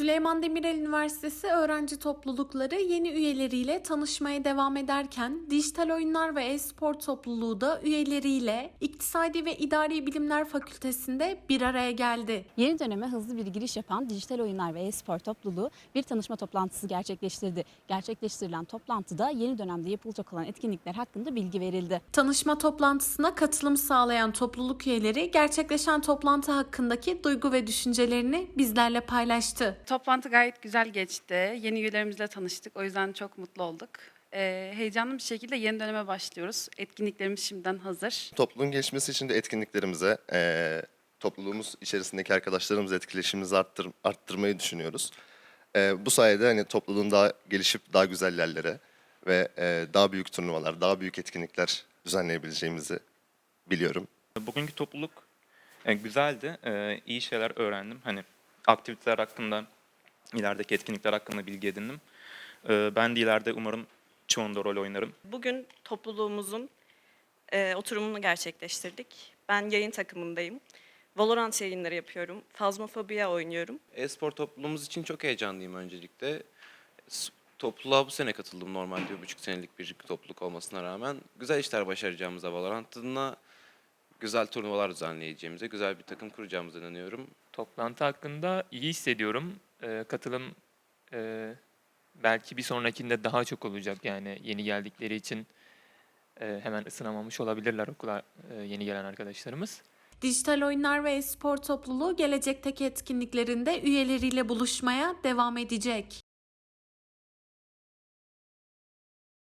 Süleyman Demirel Üniversitesi öğrenci toplulukları yeni üyeleriyle tanışmaya devam ederken dijital oyunlar ve e-spor topluluğu da üyeleriyle İktisadi ve İdari Bilimler Fakültesinde bir araya geldi. Yeni döneme hızlı bir giriş yapan dijital oyunlar ve e-spor topluluğu bir tanışma toplantısı gerçekleştirdi. Gerçekleştirilen toplantıda yeni dönemde yapılacak olan etkinlikler hakkında bilgi verildi. Tanışma toplantısına katılım sağlayan topluluk üyeleri gerçekleşen toplantı hakkındaki duygu ve düşüncelerini bizlerle paylaştı. Toplantı gayet güzel geçti. Yeni üyelerimizle tanıştık. O yüzden çok mutlu olduk. Ee, heyecanlı bir şekilde yeni döneme başlıyoruz. Etkinliklerimiz şimdiden hazır. Topluluğun gelişmesi için de etkinliklerimize, eee, topluluğumuz içerisindeki arkadaşlarımızla etkileşimimizi arttır, arttırmayı düşünüyoruz. Eee, bu sayede hani topluluğun daha gelişip daha güzel yerlere ve eee, daha büyük turnuvalar, daha büyük etkinlikler düzenleyebileceğimizi biliyorum. Bugünkü topluluk e, güzeldi. E, iyi şeyler öğrendim. Hani aktiviteler hakkında, ilerideki etkinlikler hakkında bilgi edindim. E, ben de ileride umarım çoğunda rol oynarım. Bugün topluluğumuzun e, oturumunu gerçekleştirdik. Ben yayın takımındayım. Valorant yayınları yapıyorum. Fazmafobia oynuyorum. E-spor topluluğumuz için çok heyecanlıyım öncelikle. Topluluğa bu sene katıldım normalde bir buçuk senelik bir topluluk olmasına rağmen. Güzel işler başaracağımıza Valorant adına güzel turnuvalar düzenleyeceğimize, güzel bir takım kuracağımıza inanıyorum. Toplantı hakkında iyi hissediyorum. Ee, katılım e, belki bir sonrakinde daha çok olacak yani yeni geldikleri için e, hemen ısınamamış olabilirler okula e, yeni gelen arkadaşlarımız. Dijital oyunlar ve e-spor topluluğu gelecekteki etkinliklerinde üyeleriyle buluşmaya devam edecek.